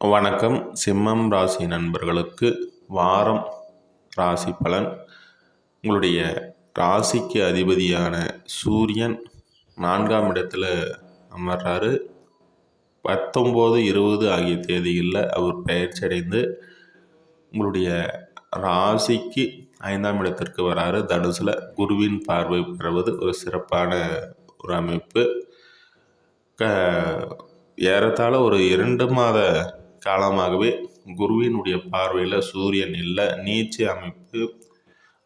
வணக்கம். சிம்மம் ராசி நண்பர்களுக்கு வாரம் ராசி பலன். உங்களுடைய ராசிக்கு அதிபதியான சூரியன் நான்காம் இடத்துல அமர்றாரு. பத்தொம்போது இருபது ஆகிய தேதிகளில் அவர் பெயர்ச்சி அடைந்து உங்களுடைய ராசிக்கு ஐந்தாம் இடத்திற்கு வராரு. தனுசில் குருவின் பார்வை பெறுவது ஒரு சிறப்பான ஒரு அமைப்பு. க ஏறத்தாழ ஒரு இரண்டு மாத காலமாகவே குருவினுடைய பார்வையில் சூரியன் இல்லை நீச்ச அமைப்பு.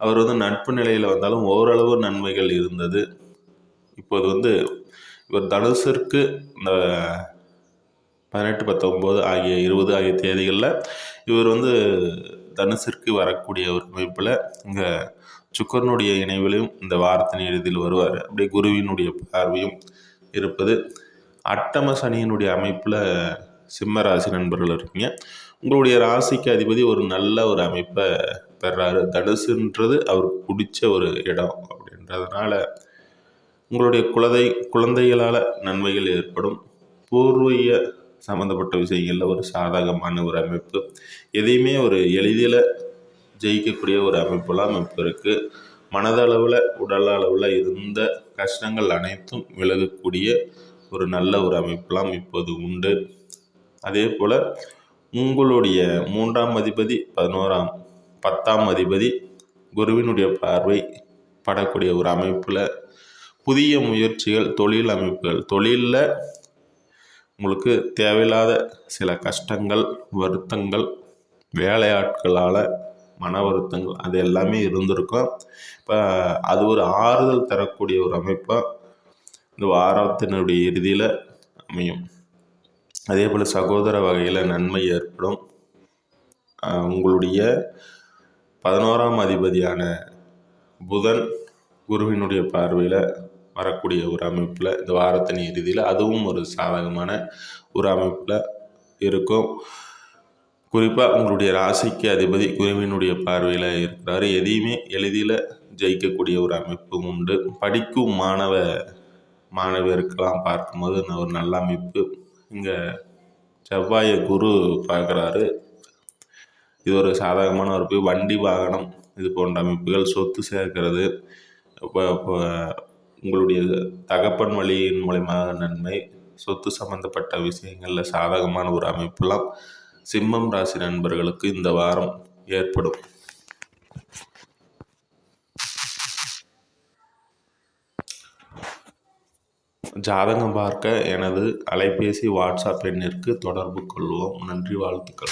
அவர் வந்து நட்பு நிலையில் வந்தாலும் ஓரளவு நன்மைகள் இருந்தது. இப்போது வந்து இவர் தனுசிற்கு இந்த பதினெட்டு பத்தொம்போது ஆகிய இருபது ஆகிய தேதிகளில் இவர் வந்து தனுசிற்கு வரக்கூடிய ஒரு அமைப்பில் இங்கே சுக்கரனுடைய இணைவிலையும் இந்த வாரத்தின் இறுதியில் வருவார். அப்படியே குருவினுடைய பார்வையும் இருப்பது. அட்டம சனியினுடைய அமைப்பில் சிம்ம ராசி நண்பர்கள் இருக்கீங்க. உங்களுடைய ராசிக்கு அதிபதி ஒரு நல்ல ஒரு அமைப்பை பெறாரு. தனுசுன்றது அவருக்கு பிடிச்ச ஒரு இடம் அப்படின்றதுனால உங்களுடைய குழந்தை குழந்தைகளால் நன்மைகள் ஏற்படும். பூர்வீக சம்மந்தப்பட்ட விஷயங்களில் ஒரு சாதகமான ஒரு அமைப்பு. எதையுமே ஒரு எளிதில் ஜெயிக்கக்கூடிய ஒரு அமைப்புலாம் அமைப்பு இருக்குது மனதளவில் உடல் அளவில் இருந்த கஷ்டங்கள் அனைத்தும் விலகக்கூடிய ஒரு நல்ல ஒரு அமைப்பெல்லாம் இப்போது உண்டு. அதே போல் உங்களுடைய மூன்றாம் அதிபதி பதினோராம் பத்தாம் அதிபதி குருவினுடைய பார்வை படக்கூடிய ஒரு அமைப்பில் புதிய முயற்சிகள் தொழில் அமைப்புகள். தொழிலில் உங்களுக்கு தேவையில்லாத சில கஷ்டங்கள் வருத்தங்கள் வேலையாட்களால் மன வருத்தங்கள் அது எல்லாமே இருந்திருக்கும். இப்போ அது ஒரு ஆறுதல் தரக்கூடிய ஒரு அமைப்பாக இந்த வாரத்தினுடைய இறுதியில் அமையும். அதே போல் சகோதர வகையில் நன்மை ஏற்படும். உங்களுடைய பதினோராம் அதிபதியான புதன் குருவினுடைய பார்வையில் வரக்கூடிய ஒரு அமைப்பில் இந்த வாரத்தின் இறுதியில் அதுவும் ஒரு சாதகமான ஒரு அமைப்பில் இருக்கும். குறிப்பாக உங்களுடைய ராசிக்கு அதிபதி குருவினுடைய பார்வையில் இருக்கிறாரு. எதையுமே எளிதில் ஜெயிக்கக்கூடிய ஒரு அமைப்பும் உண்டு. படிக்கும் மாணவ மாணவியருக்கெல்லாம் பார்க்கும்போது ஒரு நல்ல அமைப்பு. இங்கே செவ்வாயை குரு பார்க்குறாரு. இது ஒரு சாதகமான ஒரு வண்டி வாகனம் இது போன்ற அமைப்புகள் சொத்து சேர்க்கிறது. இப்போ இப்போ உங்களுடைய தகப்பன் வழியின் மூலயமாக நன்மை. சொத்து சம்பந்தப்பட்ட விஷயங்களில் சாதகமான ஒரு அமைப்பெல்லாம் சிம்மம் ராசி நண்பர்களுக்கு இந்த வாரம் ஏற்படும். ஜாதகம் பார்க்க எனது அலைபேசி வாட்ஸ்அப் எண்ணிற்கு தொடர்பு கொள்வோம். நன்றி வாழ்த்துக்கள்.